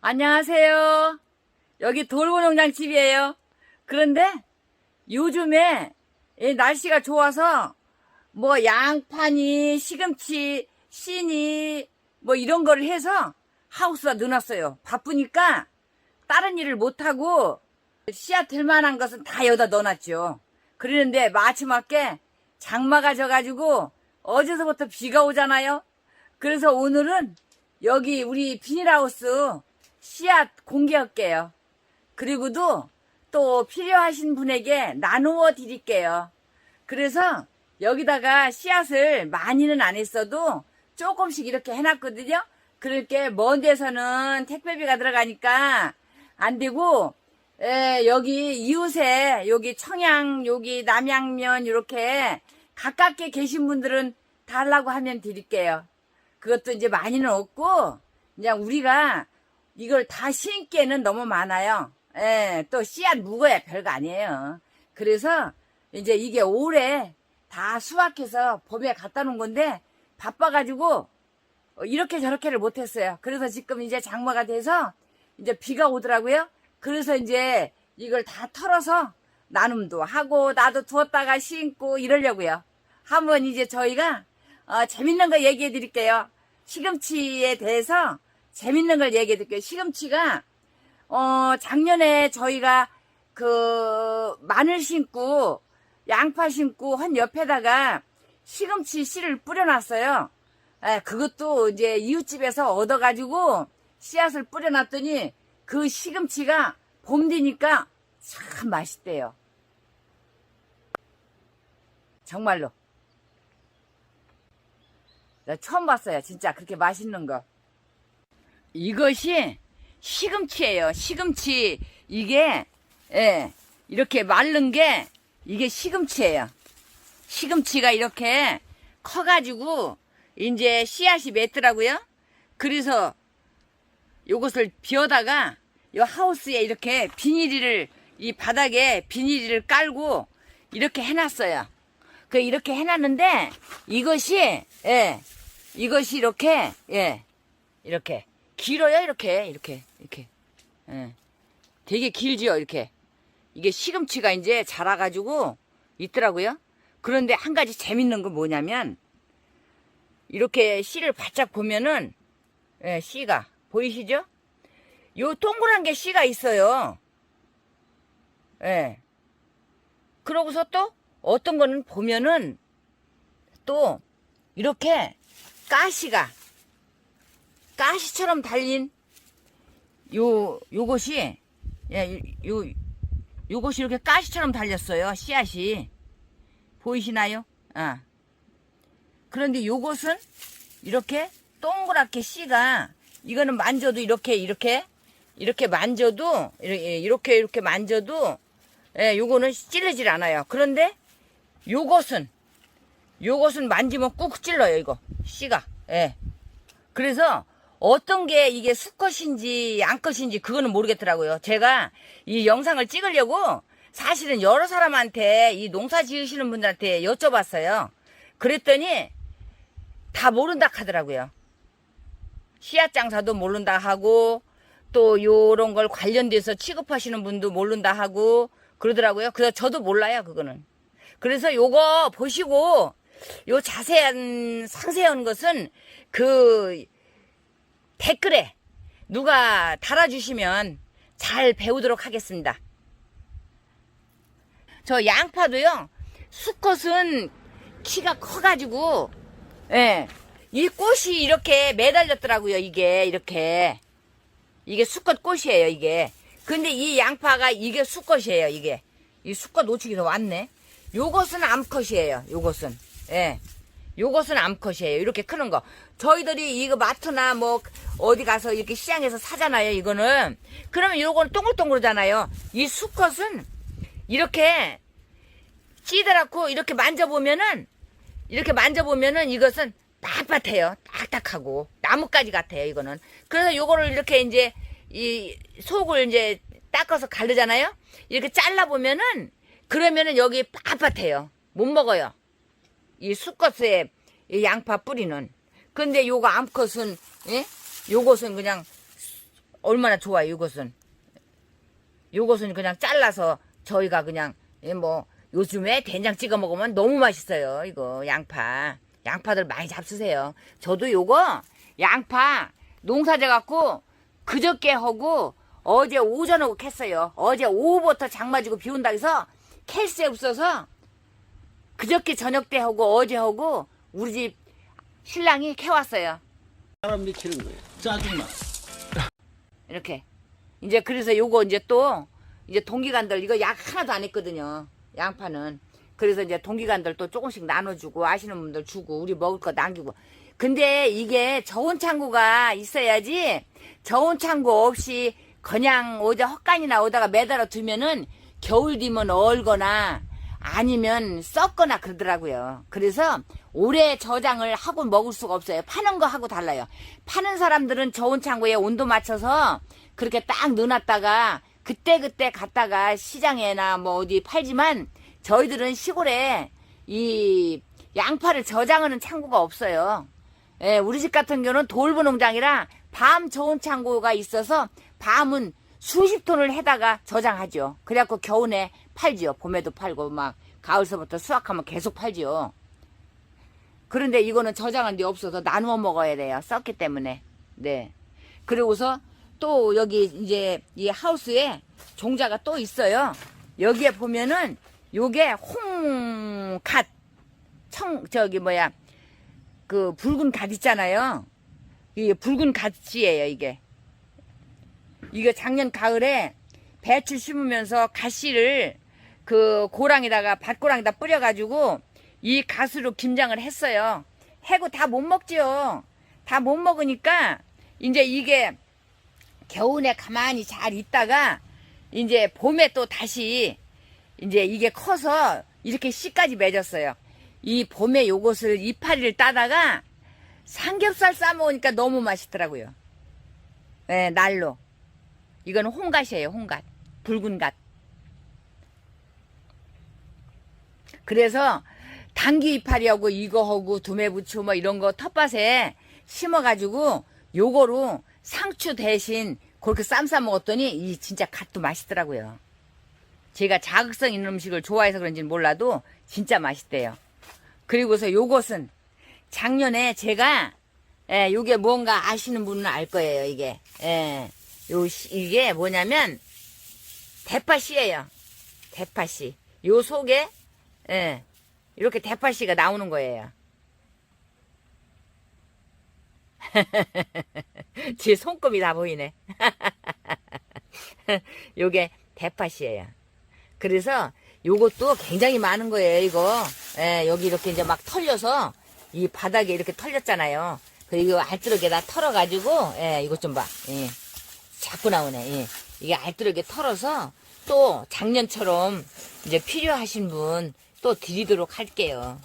안녕하세요. 여기 돌고농장 집이에요. 그런데 요즘에 이 날씨가 좋아서 뭐 양파니 시금치 씨니 뭐 이런 거를 해서 하우스에 넣어놨어요. 바쁘니까 다른 일을 못하고 씨앗 될 만한 것은 다 여기다 넣어놨죠. 그러는데 마침맞게 장마가 져가지고 어제서부터 비가 오잖아요. 그래서 오늘은 여기 우리 비닐하우스 씨앗 공개할게요. 그리고도 또 필요하신 분에게 나누어 드릴게요. 그래서 여기다가 씨앗을 많이는 안 했어도 조금씩 이렇게 해놨거든요. 그렇게 먼 데서는 택배비가 들어가니까 안 되고 에, 여기 이웃에 여기 청양 여기 남양면 이렇게 가깝게 계신 분들은 달라고 하면 드릴게요. 그것도 이제 많이는 없고 그냥 우리가 이걸 다 심기에는 너무 많아요. 예, 또 씨앗 묵어야 별거 아니에요. 그래서 이제 이게 올해 다 수확해서 봄에 갖다 놓은 건데 바빠가지고 어, 이렇게 저렇게를 못했어요. 그래서 지금 이제 장마가 돼서 이제 비가 오더라고요. 그래서 이제 이걸 다 털어서 나눔도 하고 나도 두었다가 심고 이러려고요. 한번 이제 저희가 어, 재밌는 거 얘기해 드릴게요. 시금치에 대해서 재밌는 걸 얘기해 드릴게요. 시금치가 어, 작년에 저희가 그 마늘 심고 양파 심고 한 옆에다가 시금치 씨를 뿌려놨어요. 에, 그것도 이제 이웃집에서 얻어가지고 씨앗을 뿌려놨더니 그 시금치가 봄 되니까 참 맛있대요. 정말로. 나 처음 봤어요. 진짜 그렇게 맛있는 거. 이것이 시금치예요. 시금치 이게 예, 이렇게 마른 게 이게 시금치예요. 시금치가 이렇게 커가지고 이제 씨앗이 맺더라고요. 그래서 요것을 비워다가 요 하우스에 이렇게 비닐을 이 바닥에 비닐을 깔고 이렇게 해놨어요. 그 이렇게 해놨는데 이것이 예 이것이 이렇게 예 이렇게 길어요 이렇게 이렇게 이렇게 예 되게 길지요 이렇게 이게 시금치가 이제 자라가지고 있더라고요. 그런데 한 가지 재밌는 건 뭐냐면 이렇게 씨를 바짝 보면은 예, 씨가 보이시죠? 요 동그란 게 씨가 있어요. 예. 그러고서 또 어떤 거는 보면은 또 이렇게 가시가 가시처럼 달린 요 요것이 예, 요 요것이 이렇게 가시처럼 달렸어요. 씨앗이 보이시나요? 아. 그런데 요것은 이렇게 동그랗게 씨가 이거는 만져도 이렇게 이렇게 이렇게 만져도 이렇게 이렇게, 이렇게 만져도 예, 요거는 찔리질 않아요. 그런데 요것은 요것은 만지면 꾹 찔러요, 이거. 씨가. 예. 그래서 어떤 게 이게 수컷인지 양컷인지 그거는 모르겠더라고요. 제가 이 영상을 찍으려고 사실은 여러 사람한테 이 농사 지으시는 분들한테 여쭤봤어요. 그랬더니 다 모른다 하더라고요. 씨앗 장사도 모른다 하고 또 요런 걸 관련돼서 취급하시는 분도 모른다 하고 그러더라고요. 그래서 저도 몰라요, 그거는. 그래서 요거 보시고 요 자세한 상세한 것은 그 댓글에 누가 달아주시면 잘 배우도록 하겠습니다. 저 양파도요, 수컷은 키가 커가지고, 예, 이 꽃이 이렇게 매달렸더라고요, 이게, 이렇게. 이게 수컷 꽃이에요, 이게. 근데 이 양파가 이게 수컷이에요, 이게. 이 수컷 놓치기도 왔네. 요것은 암컷이에요, 요것은. 예. 요것은 암컷이에요. 이렇게 크는 거. 저희들이 이거 마트나 뭐 어디 가서 이렇게 시장에서 사잖아요. 이거는. 그러면 요거는 동글동글하잖아요. 이 수컷은 이렇게 찌들었고 이렇게 만져보면은 이렇게 만져보면은 이것은 빳빳해요. 딱딱하고 나뭇가지 같아요. 이거는. 그래서 요거를 이렇게 이제 이 속을 이제 닦아서 가르잖아요. 이렇게 잘라보면은 그러면은 여기 빳빳해요. 못 먹어요. 이 수컷의 이 양파 뿌리는. 근데 요거 암컷은, 예? 요것은 그냥 얼마나 좋아요, 이것은. 요것은 그냥 잘라서 저희가 그냥 예, 뭐 요즘에 된장 찍어 먹으면 너무 맛있어요. 이거 양파. 양파들 많이 잡수세요. 저도 요거 양파 농사져 갖고 그저께 하고 어제 오전 하고 캤어요. 어제 오후부터 장마지고 비 온다 해서 캘 새 없어서 그저께 저녁 때 하고 어제 하고 우리 집 신랑이 캐왔어요. 사람 미치는 거예요. 짜증나. 이렇게. 이제 그래서 요거 이제 또 이제 동기간들 이거 약 하나도 안 했거든요. 양파는. 그래서 이제 동기간들 또 조금씩 나눠주고 아시는 분들 주고 우리 먹을 거 남기고. 근데 이게 저온 창고가 있어야지 저온 창고 없이 그냥 어제 헛간이나 오다가 매달아 두면은 겨울 뒤면 얼거나 아니면 썩거나 그러더라고요. 그래서 오래 저장을 하고 먹을 수가 없어요. 파는 거 하고 달라요. 파는 사람들은 저온 창고에 온도 맞춰서 그렇게 딱 넣어놨다가 그때그때 갔다가 시장에나 뭐 어디 팔지만 저희들은 시골에 이 양파를 저장하는 창고가 없어요. 예, 우리 집 같은 경우는 돌보 농장이라 밤 저온 창고가 있어서 밤은 수십 톤을 해다가 저장하죠. 그래갖고 겨우내 팔지요. 봄에도 팔고 막 가을서부터 수확하면 계속 팔지요. 그런데 이거는 저장한 데 없어서 나누어 먹어야 돼요. 썩기 때문에. 네. 그리고서 또 여기 이제 이 하우스에 종자가 또 있어요. 여기에 보면은 요게 홍갓 청 저기 뭐야 그 붉은 갓 있잖아요. 이게 붉은 갓이에요, 이게. 이게 작년 가을에 배추 심으면서 갓씨를 그 고랑에다가 밭고랑에다 뿌려가지고 이 갓으로 김장을 했어요. 해고 다 못 먹지요. 다 못 먹으니까 이제 이게 겨울에 가만히 잘 있다가 이제 봄에 또 다시 이제 이게 커서 이렇게 씨까지 맺었어요. 이 봄에 요것을 이파리를 따다가 삼겹살 싸 먹으니까 너무 맛있더라고요. 네, 날로. 이건 홍갓이에요, 홍갓. 붉은 갓. 그래서 당귀 이파리하고 이거하고 두메부추 뭐 이런 거 텃밭에 심어가지고 요거로 상추 대신 그렇게 쌈 싸 먹었더니 이 진짜 갓도 맛있더라고요. 제가 자극성 있는 음식을 좋아해서 그런지는 몰라도 진짜 맛있대요. 그리고서 요것은 작년에 제가 예, 요게 뭔가 아시는 분은 알 거예요, 이게. 예. 요 씨- 이게 뭐냐면 대파씨예요. 대파씨. 요 속에 예. 이렇게 대파씨가 나오는 거예요. 제 손금이 다 보이네. 요게 대파씨예요. 그래서 요것도 굉장히 많은 거예요, 이거. 예, 여기 이렇게 이제 막 털려서 이 바닥에 이렇게 털렸잖아요. 그리고 알뜨러기에다 털어가지고, 예, 이것 좀 봐. 예. 자꾸 나오네. 예. 이게 알뜨러기 털어서 또 작년처럼 이제 필요하신 분 또 드리도록 할게요.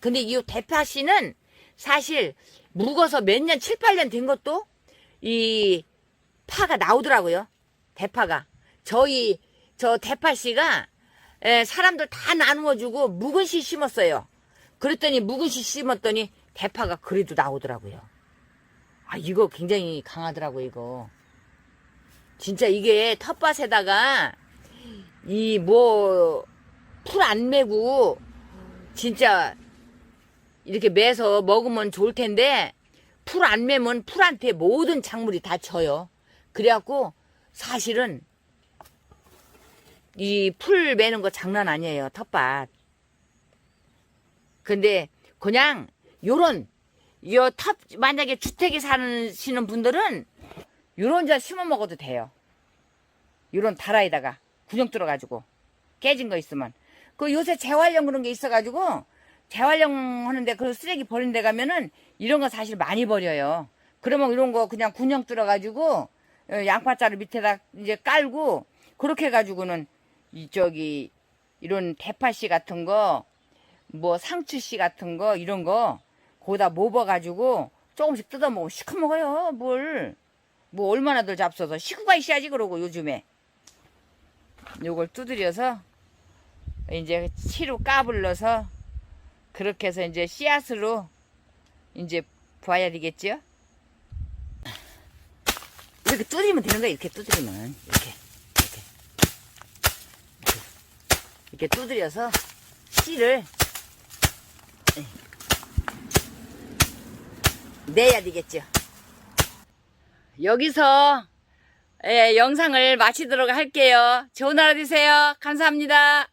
근데 이 대파 씨는 사실 묵어서 몇 년, 7, 8년 된 것도 이 파가 나오더라고요. 대파가. 저희, 저 대파 씨가 에, 사람들 다 나누어주고 묵은 씨 심었어요. 그랬더니 묵은 씨 심었더니 대파가 그래도 나오더라고요. 아, 이거 굉장히 강하더라고요, 이거. 진짜 이게 텃밭에다가 이 뭐 풀 안 매고 진짜 이렇게 매서 먹으면 좋을 텐데 풀 안 매면 풀한테 모든 작물이 다 져요. 그래갖고 사실은 이 풀 매는 거 장난 아니에요 텃밭. 근데 그냥 요런 요 탑 만약에 주택에 사시는 분들은 요런 자 심어 먹어도 돼요. 요런 다라에다가 구녕 뚫어가지고 깨진 거 있으면 그 요새 재활용 그런 게 있어가지고 재활용 하는데 그 쓰레기 버리는 데 가면은 이런 거 사실 많이 버려요. 그러면 이런 거 그냥 군형 뚫어가지고 어, 양파자루 밑에다 이제 깔고 그렇게 해가지고는 이 저기 이런 대파씨 같은 거 뭐 상추씨 같은 거 이런 거 거기다 모아가지고 조금씩 뜯어 먹으면 시커 먹어요 뭘. 뭐 얼마나들 잡숴서 식구가 있어야지 그러고 요즘에 요걸 두드려서 이제 치로 까불러서 그렇게 해서 이제 씨앗으로 이제 부어야 되겠죠? 이렇게 두드리면 되는 거야. 이렇게 두드리면 이렇게 이렇게 이렇게, 두드려서 씨를 예. 내야 되겠죠. 여기서 예, 영상을 마치도록 할게요. 좋은 하루 되세요. 감사합니다.